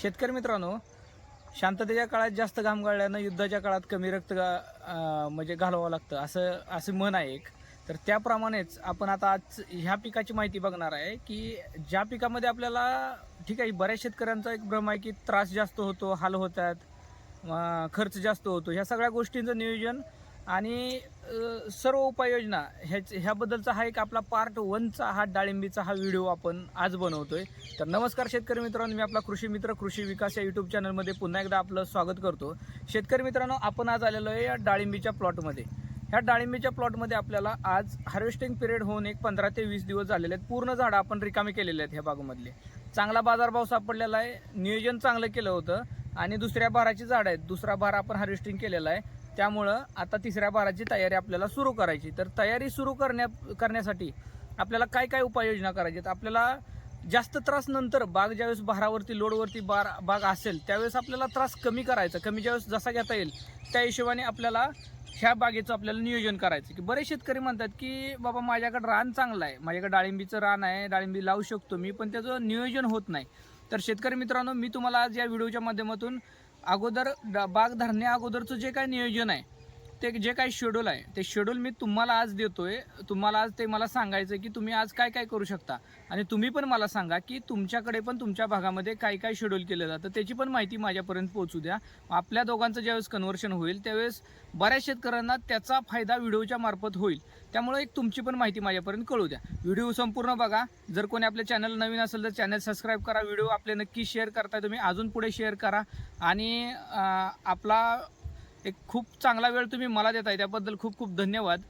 शेतकरी मित्रांनो शांततेच्या काळात जास्त घाम गाळल्यानं युद्धाच्या काळात कमी रक्त गा- म्हणजे घालवावं लागतं असं असं म्हण आहे एक. तर त्याप्रमाणेच आपण आता आज ह्या पिकाची माहिती बघणार आहे की ज्या पिकामध्ये आपल्याला ठीक आहे बऱ्याच शेतकऱ्यांचा एक भ्रम आहे की त्रास जास्त होतो हाल होतात खर्च जास्त होतो ह्या सगळ्या गोष्टींचं नियोजन आणि सर्व उपाययोजना ह्याच ह्याबद्दलचा हा एक आपला पार्ट वनचा हा डाळिंबीचा हा व्हिडिओ आपण आज बनवतोय. तर नमस्कार शेतकरी मित्रांनो मी आपला कृषी मित्र कृषी विकास या यूट्यूब चॅनलमध्ये पुन्हा एकदा आपलं स्वागत करतो. शेतकरी मित्रांनो आपण आज आलेलो आहे या डाळिंबीच्या प्लॉटमध्ये ह्या डाळिंबीच्या प्लॉटमध्ये आपल्याला आज हार्वेस्टिंग पिरियड होऊन एक पंधरा ते वीस दिवस झालेले आहेत. पूर्ण झाडं आपण रिकामी केलेले आहेत ह्या बागमधले. चांगला बाजारभाव सापडलेला आहे. नियोजन चांगलं केलं होतं. आणि दुसऱ्या भाराची झाडं आहेत. दुसरा भार आपण हार्वेस्टिंग केलेला आहे. त्यामुळं आता तिसऱ्या बाराची तयारी आपल्याला सुरू करायची. तर तयारी सुरू करण्या करण्यासाठी आपल्याला काय काय उपाययोजना करायची आपल्याला जास्त त्रास नंतर बाग ज्यावेळेस भारावरती लोडवरती बार बाग असेल त्यावेळेस आपल्याला त्रास कमी करायचा. कमी ज्यावेळेस जसा घेता येईल त्या हिशोबाने आपल्याला ह्या बागेचं आपल्याला नियोजन करायचं. की बरेच शेतकरी म्हणतात की बाबा माझ्याकडे रान चांगलं आहे. माझ्याकडे डाळिंबीचं रान आहे. डाळिंबी लावू शकतो मी पण त्याचं नियोजन होत नाही. तर शेतकरी मित्रांनो मी तुम्हाला आज या व्हिडिओच्या माध्यमातून अगोदर ड- बाग धरण्या अगोदरचं जे काय नियोजन आहे ते जे काही शेड्यूल आहे ते शेड्यूल मी तुम्हाला आज देतोय. तुम्हाला आज ते मला सांगायचं की तुम्ही आज काय काय करू शकता. आणि तुम्ही पण मला सांगा की तुमच्याकडे पण तुमच्या भागामध्ये काय काय शेड्यूल केलं जातं त्याची पण माहिती माझ्यापर्यंत पोहोचू द्या. आपल्या दोघांचं ज्यावेळेस कन्व्हर्शन होईल त्यावेळेस बऱ्याच शेतकऱ्यांना त्याचा फायदा व्हिडिओच्या मार्फत होईल. त्यामुळे एक तुमची पण माहिती माझ्यापर्यंत कळू द्या. व्हिडिओ संपूर्ण बघा. जर कोणी आपल्या चॅनल नवीन असेल तर चॅनल सबस्क्राईब करा. व्हिडिओ आपले नक्की शेअर करताय तुम्ही अजून पुढे शेअर करा. आणि आपला एक खूप चांगला वेळ तुम्ही मला देताय त्याबद्दल खूप खूप धन्यवाद.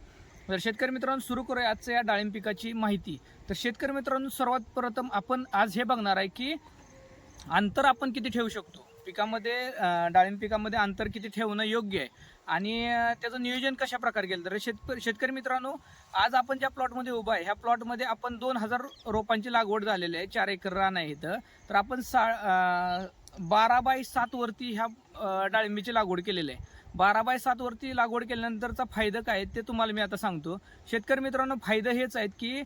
तर शेतकरी मित्रांनो सुरू करूया आजच्या या डाळिंब पिकाची माहिती. तर शेतकरी मित्रांनो सर्वात प्रथम आपण आज हे बघणार आहे की अंतर आपण किती ठेवू शकतो? पिकामध्ये डाळिंब पिकामध्ये अंतर किती ठेवणं योग्य आहे? आणि त्याचं नियोजन कशा प्रकारे केलं? तर शेत शेतकरी मित्रांनो आज आपण ज्या प्लॉटमध्ये उभा आहे ह्या प्लॉटमध्ये आपण दोन हजार रोपांची लागवड झालेली आहे चार एकर रान आहे इथं. तर आपण सा बारा बाय सातवरती ह्या डाळिंबीची लागवड केलेली आहे. बारा बाय सात वरती लागवड केल्यानंतरचा फायदा काय आहे ते तुम्हाला मी आता सांगतो. शेतकरी मित्रांनो फायदा हेच आहेत की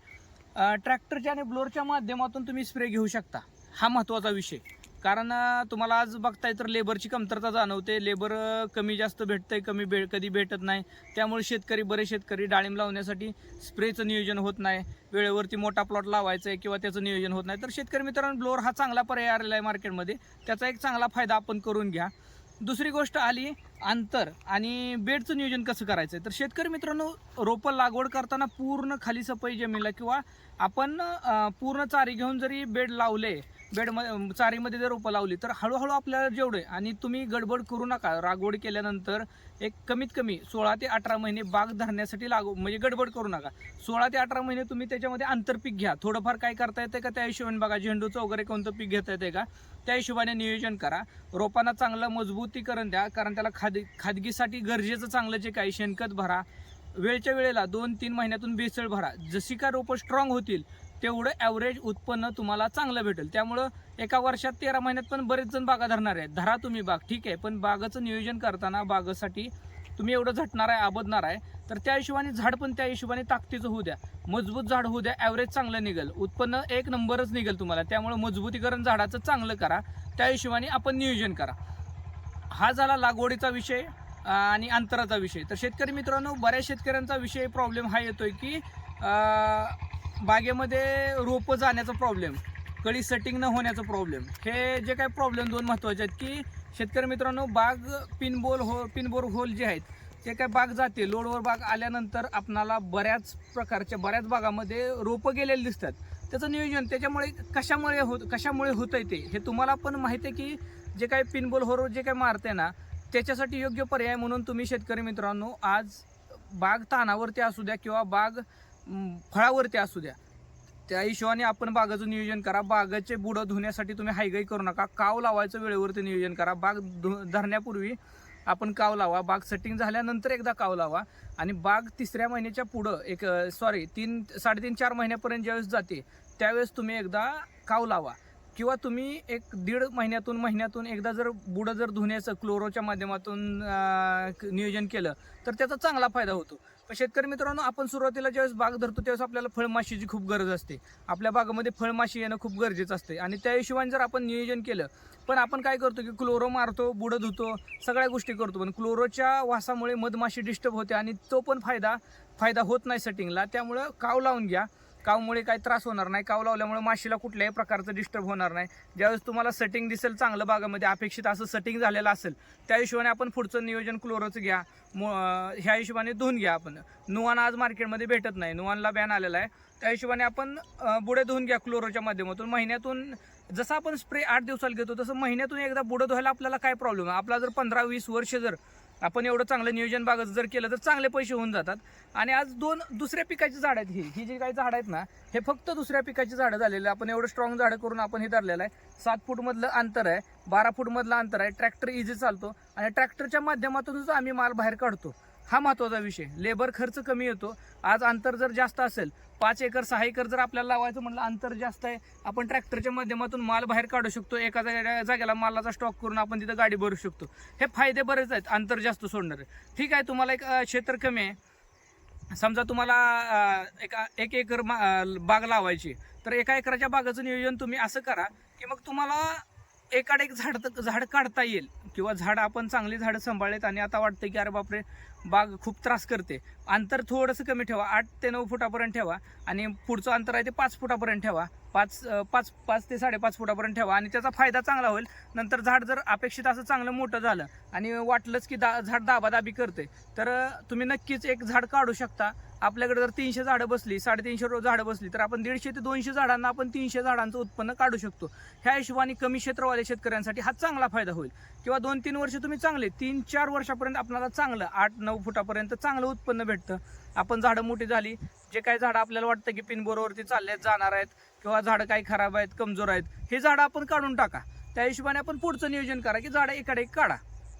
ट्रॅक्टरच्या आणि ब्लोअरच्या माध्यमातून तुम्ही स्प्रे घेऊ शकता. हा महत्त्वाचा विषय. कारण तुम्हाला आज बघताय तर लेबरची कमतरता जाणवते. लेबर कमी जास्त भेटतंय कमी भे कधी भेटत नाही. त्यामुळे शेतकरी बरेच शेतकरी डाळिंब लावण्यासाठी स्प्रेचं नियोजन होत नाही. वेळेवरती मोठा प्लॉट लावायचा आहे किंवा त्याचं नियोजन होत नाही. तर शेतकरी मित्रांनो ब्लोअर हा चांगला पर्याय आलेला आहे मार्केटमध्ये. त्याचा एक चांगला फायदा आपण करून घ्या. दुसरी गोष्ट आली अंतर आणि बेडचं नियोजन कसं करायचं तर शेतकरी मित्रांनो रोपं लागवड करताना पूर्ण खाली सफाई जमिनीला किंवा आपण पूर्ण चारी घेऊन जरी बेड लावले बेड चारीमध्ये जर रोपं लावली तर हळूहळू आपल्याला जेवढे आणि तुम्ही गडबड करू नका. लागवड केल्यानंतर एक कमीत कमी सोळा ते अठरा महिने बाग धरण्यासाठी लागू म्हणजे गडबड करू नका. सोळा ते अठरा महिने तुम्ही त्याच्यामध्ये आंतरपीक घ्या. थोडंफार काय करता येते का? त्या हिशोबाने बघा झेंडूचं वगैरे कोणतं पीक घेता येते का? त्या हिशोबाने नियोजन करा. रोपांना चांगलं मजबूतीकरण द्या कारण त्याला खाद खादगीसाठी गरजेचं चांगलं जे काही शेणखत भरा. वेळच्या वेळेला दोन तीन महिन्यातून बेसळ भरा. जशी का रोपं स्ट्रॉंग होतील तेवढं ॲव्हरेज उत्पन्न तुम्हाला चांगलं भेटेल. त्यामुळं एका वर्षात तेरा महिन्यात पण बरेच जण बागा धरणार आहेत. धरा तुम्ही बाग ठीक आहे. पण बागाचं नियोजन करताना बागासाठी तुम्ही एवढं झटणार आहे आबदणार आहे तर त्या हिशोबाने झाड पण त्या हिशोबाने ताकदीचं होऊ द्या. मजबूत झाड होऊ द्या ॲव्हरेज चांगलं निघेल. उत्पन्न एक नंबरच निघेल तुम्हाला. त्यामुळे मजबूतीकरण झाडाचं चांगलं करा. त्या हिशोबाने आपण नियोजन करा. हा झाला लागवडीचा विषय आणि अंतराचा विषय. तर शेतकरी मित्रांनो बऱ्याच शेतकऱ्यांचा विषय प्रॉब्लेम हा येतोय की बागेमध्ये रोपं जाण्याचा प्रॉब्लेम कळी सेटिंग न होण्याचा प्रॉब्लेम हे जे काही प्रॉब्लेम दोन महत्त्वाचे आहेत की शेतकरी मित्रांनो बाग पिनबोल हो पिनबोर होल जे आहेत ते काय बाग जाते लोडवर बाग आल्यानंतर आपणाला बऱ्याच प्रकारच्या बऱ्याच बागामध्ये रोपं गेलेले दिसतात. त्याचं नियोजन त्याच्यामुळे कशामुळे होत कशामुळे होतं आहे ते हे तुम्हाला पण माहिती आहे की जे काही पिनबोल होरो जे काय मारते ना त्याच्यासाठी योग्य पर्याय म्हणून तुम्ही शेतकरी मित्रांनो आज बाग तानावरती असू द्या किंवा बाग फळावरती असू द्या. त्या हिशोबाने आपण बागाचं नियोजन करा. बागाचे बुडं धुण्यासाठी तुम्ही हायगाई करू नका. काव लावायचं वेळेवरती नियोजन करा. बाग धु धरण्यापूर्वी आपण काव लावा. बाग सेटिंग झाल्यानंतर एकदा काव लावा. आणि बाग तिसऱ्या महिन्याच्या पुढं एक सॉरी तीन साडेतीन चार महिन्यापर्यंत ज्यावेळेस जाते त्यावेळेस तुम्ही एकदा काव लावा. किंवा तुम्ही एक दीड महिन्यातून महिन्यातून एकदा जर बुडं जर धुण्याचं क्लोरोच्या माध्यमातून नियोजन केलं तर त्याचा चांगला फायदा होतो. पण शेतकरी मित्रांनो आपण सुरुवातीला ज्यावेळेस बाग धरतो त्यावेळेस आपल्याला फळमाशीची खूप गरज असते. आपल्या बागामध्ये फळमाशी येणं खूप गरजेचं असते. आणि त्या हिशोबाने जर आपण नियोजन केलं पण आपण काय करतो की क्लोरो मारतो बुडं धुतो सगळ्या गोष्टी करतो. पण क्लोरोच्या वासामुळे मधमाशी डिस्टर्ब होते आणि तो पण फायदा फायदा होत नाही सेटिंगला त्यामुळं काव लावून घ्या. कावमुळे काही त्रास होणार नाही काव लावल्यामुळे माशीला कुठल्याही प्रकारचं डिस्टर्ब होणार नाही. ज्यावेळेस तुम्हाला सेटिंग दिसेल चांगलं बागामध्ये अपेक्षित असं सेटिंग झालेलं असेल त्या हिशोबाने आपण पुढचं नियोजन क्लोरोचं घ्या मो- ह्या हिशोबाने धुवून घ्या आपण. नुवान आज मार्केटमध्ये भेटत नाही नुवानला बॅन आलेला आहे. त्या हिशोबाने आपण बुडे धुवून घ्या क्लोरोच्या माध्यमातून. महिन्यातून जसं आपण स्प्रे आठ दिवसाला घेतो तसं महिन्यातून एकदा बुडं धुवायला आपल्याला काय प्रॉब्लेम आहे? आपला जर पंधरा वीस वर्ष जर आपण एवढं चांगलं नियोजन बागाचं जर केलं तर चांगले पैसे होऊन जातात. आणि आज दोन दुसऱ्या पिकाची झाडं आहेत ही. ही जी काही झाडं आहेत ना हे फक्त दुसऱ्या पिकाची झाडं झालेली आहे. आपण एवढं स्ट्रॉंग झाडं करून आपण हे धरलेलं आहे. सात फूटमधलं अंतर आहे बारा फूटमधलं अंतर आहे. ट्रॅक्टर इझी चालतो. आणि ट्रॅक्टरच्या माध्यमातूनच आम्ही माल बाहेर काढतो. हा महत्त्वाचा विषय. लेबर खर्च कमी येतो. आज अंतर जर जास्त असेल पाच एकर सहा एकर जर आपल्याला लावायचं म्हटलं अंतर जास्त आहे. आपण ट्रॅक्टरच्या माध्यमातून माल बाहेर काढू शकतो. एका जागेला मालाचा स्टॉक करून आपण तिथं गाडी भरू शकतो. हे फायदे बरेच आहेत. अंतर जास्त सोडणारे. ठीक आहे तुम्हाला एक क्षेत्र कमी आहे. समजा तुम्हाला एका एक एकर मा- बाग लावायची तर एका एकराच्या बागाचं नियोजन तुम्ही असं करा की मग तुम्हाला एकाड एक झाड झाड काढता येईल किंवा झाड आपण चांगली झाडं सांभाळलेत आणि आता वाटतं की अरे बापरे बाग खूप त्रास करते. अंतर थोडंसं कमी ठेवा. आठ ते नऊ फुटापर्यंत ठेवा आणि पुढचं अंतर आहे ते पाच फुटापर्यंत ठेवा. पाच पाच पाच ते साडेपाच फुटापर्यंत ठेवा आणि त्याचा फायदा चांगला होईल. नंतर झाड जर अपेक्षित असं चांगलं मोठं झालं आणि वाटलंच की दा झाड दाबादाबी करते तर तुम्ही नक्कीच एक झाड काढू शकता. आपल्याकडे जर तीनशे झाडं बसली साडेतीनशे रो झाडं बसली तर आपण दीडशे ते दोनशे झाडांना आपण तीनशे झाडांचं उत्पन्न काढू शकतो. ह्या हिशोबाने कमी क्षेत्रवाल्या शेतकऱ्यांसाठी हा चांगला फायदा होईल. किंवा दोन तीन वर्ष तुम्ही चांगले तीन चार वर्षापर्यंत आपल्याला चांगलं आठ नऊ फुटापर्यंत चांगलं उत्पन्न भेटतं. आपण झाडं मोठी झाली जे काही झाडं आपल्याला वाटतं की पिनबोरवरती चालले जाणार आहेत किंवा झाडं काही खराब आहेत कमजोर आहेत हे झाडं आपण काढून टाका. त्या हिशोबाने आपण पुढचं नियोजन करा की झाडं एकाडे एक काढा.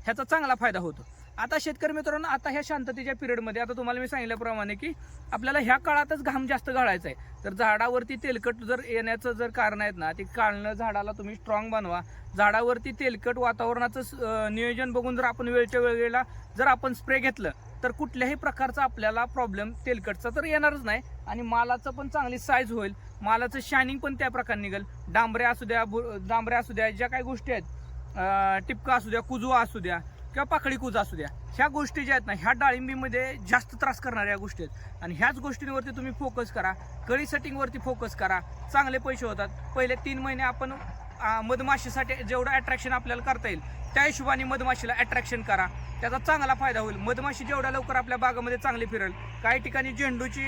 ह्याचा चांगला फायदा होतो. आता शेतकरी मित्रांनो आता ह्या शांततेच्या पिरियडमध्ये आता तुम्हाला मी सांगितल्याप्रमाणे की आपल्याला ह्या काळातच घाम जास्त घालायचा आहे. तर झाडावरती तेलकट जर येण्याचं जर कारण आहेत ना ते काढणं झाडाला तुम्ही स्ट्रॉंग बनवा. झाडावरती तेलकट वातावरणाचं स- नियोजन बघून जर आपण वेळच्या वेळेला जर आपण स्प्रे घेतलं तर कुठल्याही प्रकारचा आपल्याला प्रॉब्लेम तेलकटचा तर येणारच नाही. आणि मालाचं पण चांगली साईज होईल. मालाचं शायनिंग पण त्या प्रकारे निघेल. डांबऱ्या असू द्या बु- डांबऱ्या असू द्या ज्या काही गोष्टी आहेत टिपका असू द्या कुजवा असू द्या किंवा पाकळी कुजा असू द्या ह्या गोष्टी ज्या आहेत ना ह्या डाळिंबीमध्ये जास्त त्रास करणाऱ्या गोष्टी आहेत. आणि ह्याच गोष्टींवरती तुम्ही फोकस करा. कळी सेटिंगवरती फोकस करा. चांगले पैसे होतात. पहिले तीन महिने आपण मधमाशीसाठी जेवढं अट्रॅक्शन आपल्याला करता येईल त्या हिशोबाने मधमाशीला अट्रॅक्शन करा. त्याचा चांगला फायदा होईल. मधमाशी जेवढ्या लवकर आपल्या बागामध्ये चांगली फिरेल काही ठिकाणी झेंडूची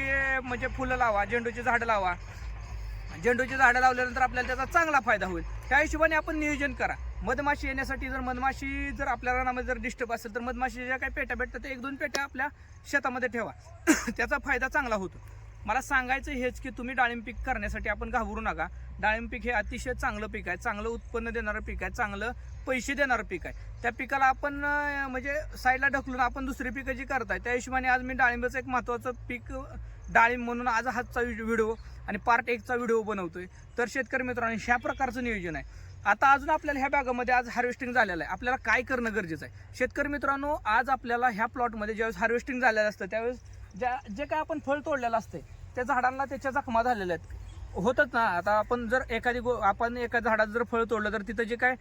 म्हणजे फुलं लावा झेंडूची झाडं लावा. झेंडूची झाडं लावल्यानंतर आपल्याला त्याचा चांगला फायदा होईल. त्या हिशोबाने आपण नियोजन करा. मधमाशी येण्यासाठी जर मधमाशी जर आपल्या रानामध्ये जर डिस्टर्ब असेल तर मधमाशी ज्या काही पेट्या भेटतात ते एक दोन पेट्या आपल्या शेतामध्ये ठेवा. त्याचा फायदा चांगला होतो. मला सांगायचं हेच की तुम्ही डाळिंब पीक करण्यासाठी आपण घाबरू नका. डाळिंब पीक हे अतिशय चांगलं पीक आहे. चांगलं उत्पन्न देणारं पीक आहे. चांगलं पैसे देणारं पीक आहे. त्या पिकाला आपण म्हणजे साईडला ढकलून आपण दुसरी पिकं जी करताय त्या हिशोबाने आज मी डाळिंबाचं एक महत्त्वाचं पीक डाळिंब म्हणून आज हातचा व्हिडिओ आणि पार्ट एकचा व्हिडिओ बनवतोय. तर शेतकरी मित्रांनो ह्या प्रकारचं नियोजन आहे. आता अजून आपल्याला ह्या बॅगामध्ये आज हार्वेस्टिंग झालेलं आहे. आपल्याला काय करणं गरजेचं आहे? शेतकरी मित्रांनो आज आपल्याला ह्या प्लॉटमध्ये ज्यावेळेस हार्वेस्टिंग झालेलं असतं त्यावेळेस ज्या जे काय आपण फळ तोडलेलं असते त्या झाडांना त्याच्या जखमा झालेल्या आहेत. होतच ना आता आपण जर एखादी गो आपण एका झाडाचं जर फळ तोडलं तर तिथं जे काय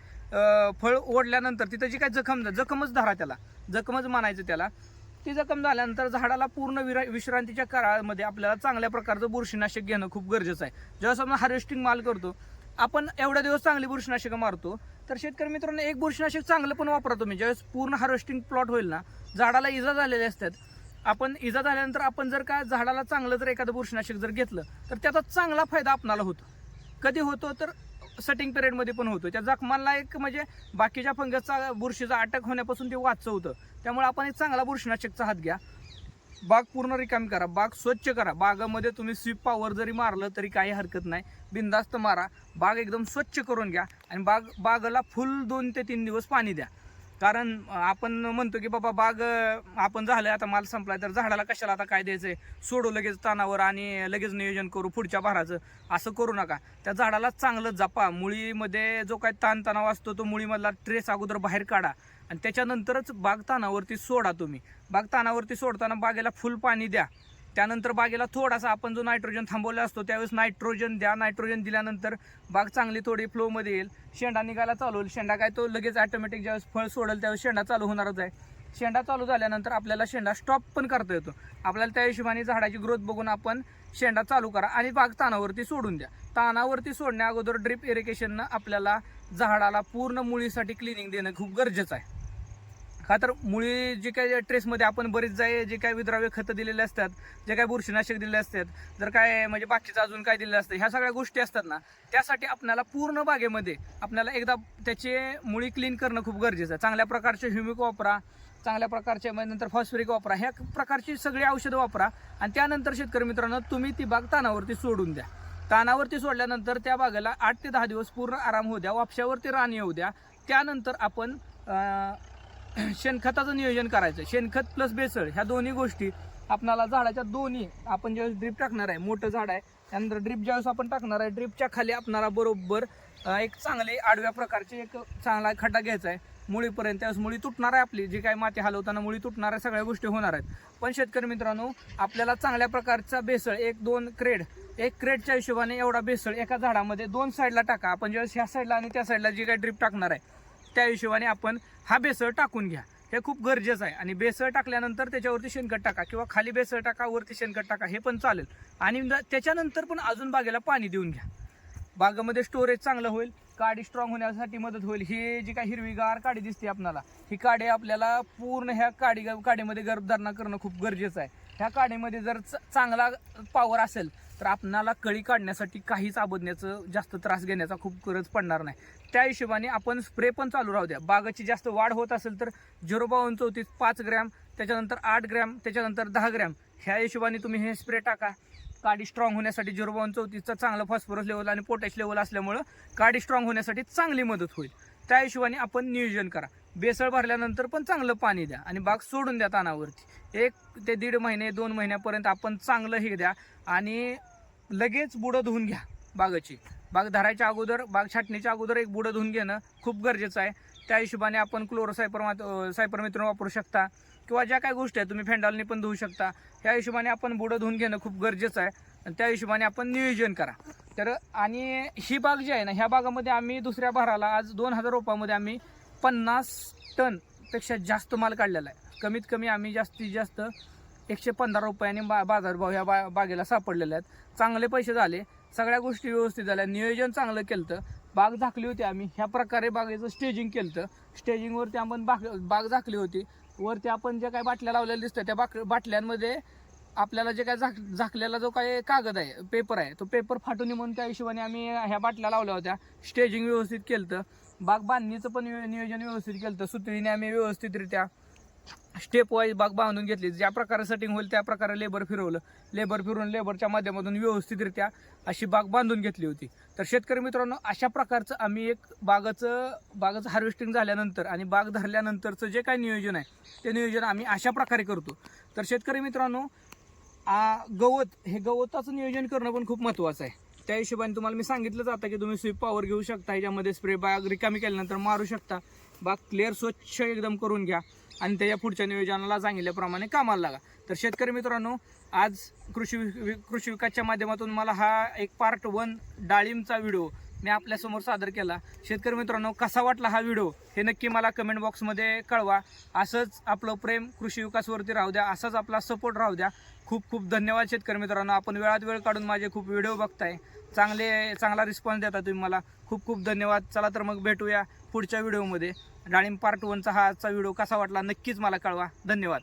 फळ ओढल्यानंतर तिथं जी काय जखम जखमच धरा त्याला. जखमच मानायचं त्याला. ती जखम झाल्यानंतर झाडाला पूर्ण विरा विश्रांतीच्या काळामध्ये आपल्याला चांगल्या प्रकारचं बुरशीनाशक घेणं खूप गरजेचं आहे. जेव्हा समजा हार्वेस्टिंग माल करतो आपण एवढ्या दिवस चांगली बुरशीनाशकं मारतो तर शेतकरी मित्रांनो एक बुरशीनाशक चांगलं पण वापरा तुम्ही. ज्यावेळेस पूर्ण हार्वेस्टिंग प्लॉट होईल ना झाडाला इजा झालेल्या असतात आपण इजा झाल्यानंतर आपण जर का झाडाला चांगलं जर एखादं बुरशीनाशक जर घेतलं तर त्याचा चांगला फायदा आपणाला होतो. कधी होतो तर सटिंग पिरियडमध्ये पण होतो त्या जखमाला एक म्हणजे बाकीच्या फंगसचा बुरशीचा अटक होण्यापासून ते वाचवतं त्यामुळे आपण एक चांगला बुरशीनाशकचा हात घ्या. बाग पूर्ण रिकामी करा. बाग स्वच्छ करा. बागामध्ये तुम्ही स्वीप पॉवर जरी मारलं तरी काही हरकत नाही. बिंदास्त मारा. बाग एकदम स्वच्छ करून घ्या. आणि बाग बागाला फुल दोन ते तीन दिवस पाणी द्या. कारण आपण म्हणतो की बाबा बाग आपण झालं आता माल संपलाय तर झाडाला कशाला आता काय द्यायचंय? सोडू लगेच तानावर आणि लगेच नियोजन करू पुढच्या भाराचं. असं करू नका. त्या झाडाला चांगलं जपा. मुळीमध्ये जो काय ताणतणाव असतो तो मुळीमधला ट्रेस अगोदर बाहेर काढा. आणि त्याच्यानंतरच बाग तानावरती सोडा तुम्ही. बाग तानावरती सोडताना बागेला फुल पाणी द्या. त्यानंतर बागेला थोडासा आपण जो नायट्रोजन थांबवला असतो त्यावेळेस नायट्रोजन द्या. नायट्रोजन दिल्यानंतर बाग चांगली थोडी फ्लोमध्ये येईल. शेंडा निघायला चालू होईल. शेंडा काय तो लगेच ऑटोमॅटिक ज्यावेळेस फळ सोडेल त्यावेळेस शेंडा चालू होणारच आहे. शेंडा चालू झाल्यानंतर आपल्याला शेंडा स्टॉप पण करता येतो. आपल्याला त्या हिशोबाने झाडाची ग्रोथ बघून आपण शेंडा चालू करा आणि बाग तानावरती सोडून द्या. तानावरती सोडण्या अगोदर ड्रिप इरिगेशननं आपल्याला झाडाला पूर्ण मुळीसाठी क्लिनिंग देणं खूप गरजेचं आहे. का तर मुळी जे काही ट्रेसमध्ये आपण बरेच जाय जे काही विद्राव्य खतं दिलेले असतात जे काय बुरशीनाशक दिलेले असतात जर काय म्हणजे बाकीचं अजून काय दिलेलं असतं ह्या सगळ्या गोष्टी असतात ना त्यासाठी आपल्याला पूर्ण बागेमध्ये आपल्याला एकदा त्याचे मुळी क्लीन करणं खूप गरजेचं आहे. चांगल्या प्रकारचे ह्युमिक वापरा चांगल्या प्रकारचे म्हणजे नंतर फॉस्फरिक वापरा ह्या प्रकारची सगळी औषधं वापरा आणि त्यानंतर शेतकरी मित्रांनो तुम्ही ती बाग तानावरती सोडून द्या. तानावरती सोडल्यानंतर त्या बागेला आठ ते दहा दिवस पूर्ण आराम होऊ द्या वापशावरती रान येऊ द्या. त्यानंतर आपण शेणखताचं नियोजन करायचं. शेणखत प्लस बेसळ ह्या दोन्ही गोष्टी आपणाला झाडाच्या दोन्ही आपण ज्यावेळेस ड्रीप टाकणार आहे मोठं झाड आहे त्यानंतर ड्रीप ज्यावेळेस आपण टाकणार आहे ड्रीपच्या खाली आपणाला बरोबर एक चांगले आडव्या प्रकारचे एक चांगला खड्डा घ्यायचा आहे. मुळीपर्यंत त्यावेळेस मुळी तुटणार आहे आपली जी काही माती हलवताना मुळी तुटणार आहे सगळ्या गोष्टी होणार आहेत. पण शेतकरी मित्रांनो आपल्याला चांगल्या प्रकारचा बेसळ एक दोन क्रेड एक क्रेडच्या हिशोबाने एवढा बेसळ एका झाडामध्ये दोन साईडला टाका. आपण ज्यावेळेस ह्या साईडला आणि त्या साईडला जी काही ड्रीप टाकणार आहे त्या हिशोबाने आपण हा बेसळ टाकून घ्या. हे खूप गरजेचं आहे. आणि बेसळ टाकल्यानंतर त्याच्यावरती शेणखत टाका किंवा खाली बेसळ टाका वरती शेणखत टाका हे पण चालेल. आणि न- त्याच्यानंतर पण अजून बागेला पाणी देऊन घ्या. बागेमध्ये स्टोरेज चांगलं होईल. काडी स्ट्रॉंग होण्यासाठी मदत होईल. ही जी काही हिरवीगार काडी दिसते आपणाला ही काडी आपल्याला पूर्ण ह्या काडी काडीमध्ये गर्भधारणा करणं खूप गरजेचं आहे. ह्या काडीमध्ये जर च- चांगला पॉवर असेल तर आपणाला कळी काढण्यासाठी काहीच आबदण्याचं जास्त त्रास घेण्याचा खूप गरज पडणार नाही. त्या हिशोबाने आपण स्प्रे पण चालू राहू द्या. बागाची जास्त वाढ होत असेल तर झिरो बावन चौतीस पाच ग्रॅम त्याच्यानंतर आठ ग्रॅम त्याच्यानंतर दहा ग्रॅम. ह्या हिशोबाने तुम्ही हे स्प्रे टाका. काडी स्ट्रॉंग होण्यासाठी झिरो बावन चौतीसचा चांगलं फॉस्फरस लेवल आणि पोटॅश लेवल असल्यामुळं काडी स्ट्रॉंग होण्यासाठी चांगली मदत होईल. त्या हिशोबाने आपण नियोजन करा. बेसळ भरल्यानंतर पण चांगलं पाणी द्या आणि बाग सोडून द्या तानावरती. एक ते दीड महिने दोन महिन्यापर्यंत आपण चांगलं हे द्या आणि लगेच बुडं धुवून घ्या बागाची. बाग धरायच्या अगोदर बाग छाटणीच्या अगोदर एक बुडं धुवून घेणं खूप गरजेचं आहे. त्या हिशोबाने आपण क्लोरो सायपर सायपर मित्र वापरू शकता किंवा ज्या काही गोष्टी आहेत तुम्ही फेंडालनी पण धुवू शकता. त्या हिशोबाने आपण बुडं धुवून घेणं खूप गरजेचं आहे. आणि त्या हिशोबाने आपण नियोजन करा. तर आणि ही बाग जी आहे ना ह्या बागामध्ये आम्ही दुसऱ्या भाराला आज दोन हजार रोपामध्ये आम्ही पन्नास टनपेक्षा जास्त माल काढलेला आहे. कमीत कमी आम्ही जास्तीत जास्त एकशे पंधरा रुपयाने बा बाजारभाव ह्या बा बागेला सापडलेल्या आहेत. चांगले पैसे झाले सगळ्या गोष्टी व्यवस्थित झाल्या नियोजन चांगलं केलं बाग झाकली होती आम्ही ह्या प्रकारे बागेचं स्टेजिंग केलं स्टेजिंगवरती आपण बाग बाग झाकली होती. वरती आपण ज्या काही बाटल्या लावलेल्या दिसतात त्या बाक बाटल्यांमध्ये आपल्याला जे काय झाक झाकलेला जो काही कागद आहे पेपर आहे तो पेपर फाटून म्हणून त्या हिशोबाने आम्ही ह्या बाटल्या लावल्या होत्या. स्टेजिंग व्यवस्थित केलं बाग बांधणीचं पण नियोजन व्यवस्थित केलं सुतळीने आम्ही व्यवस्थितरित्या स्टेप वाईज बाग बांधून घेतली. ज्या प्रकारे सेटिंग होईल त्या प्रकारे लेबर फिरवलं. लेबर फिरून लेबरच्या माध्यमातून व्यवस्थितरित्या अशी बाग बांधून घेतली होती. तर शेतकरी मित्रांनो अशा प्रकारचं आम्ही एक बागाचं बागाचं हार्वेस्टिंग झाल्यानंतर आणि बाग धरल्यानंतरचं जे काही नियोजन आहे ते नियोजन आम्ही अशा प्रकारे करतो. तर शेतकरी मित्रांनो आ, गवत हे गवताचं नियोजन करणं पण खूप महत्त्वाचं आहे. त्या हिशोबाने तुम्हाला मी सांगितलं जातं की तुम्ही स्वीप पॉवर घेऊ शकता ह्याच्यामध्ये स्प्रे बाग रिकामी केल्यानंतर मारू शकता. बाग क्लिअर स्वच्छ एकदम करून घ्या आणि त्याच्या पुढच्या नियोजनाला सांगितल्याप्रमाणे कामाला लागा. तर शेतकरी मित्रांनो आज कृषी वि- कृषी विकासच्या माध्यमातून मला हा एक पार्ट वन डाळिंबचा व्हिडिओ मी आपल्यासमोर सादर केला. शेतकरी मित्रांनो कसा वाटला हा व्हिडिओ हे नक्की मला कमेंट बॉक्समध्ये कळवा. असंच आपलं प्रेम कृषी विकासवरती राहू द्या असाच आपला सपोर्ट राहू द्या. खूप खूप धन्यवाद शेतकरी मित्रांनो. आपण वेळात वेळ काढून माझे खूप व्हिडिओ बघताय. चांगले चांगला रिस्पॉन्स देता तुम्ही मला. खूप खूप धन्यवाद. चला तर मग भेटूया पुढच्या व्हिडिओमध्ये डाळिंब पार्ट वनचा हा आजचा व्हिडिओ कसा वाटला नक्कीच मला कळवा. धन्यवाद.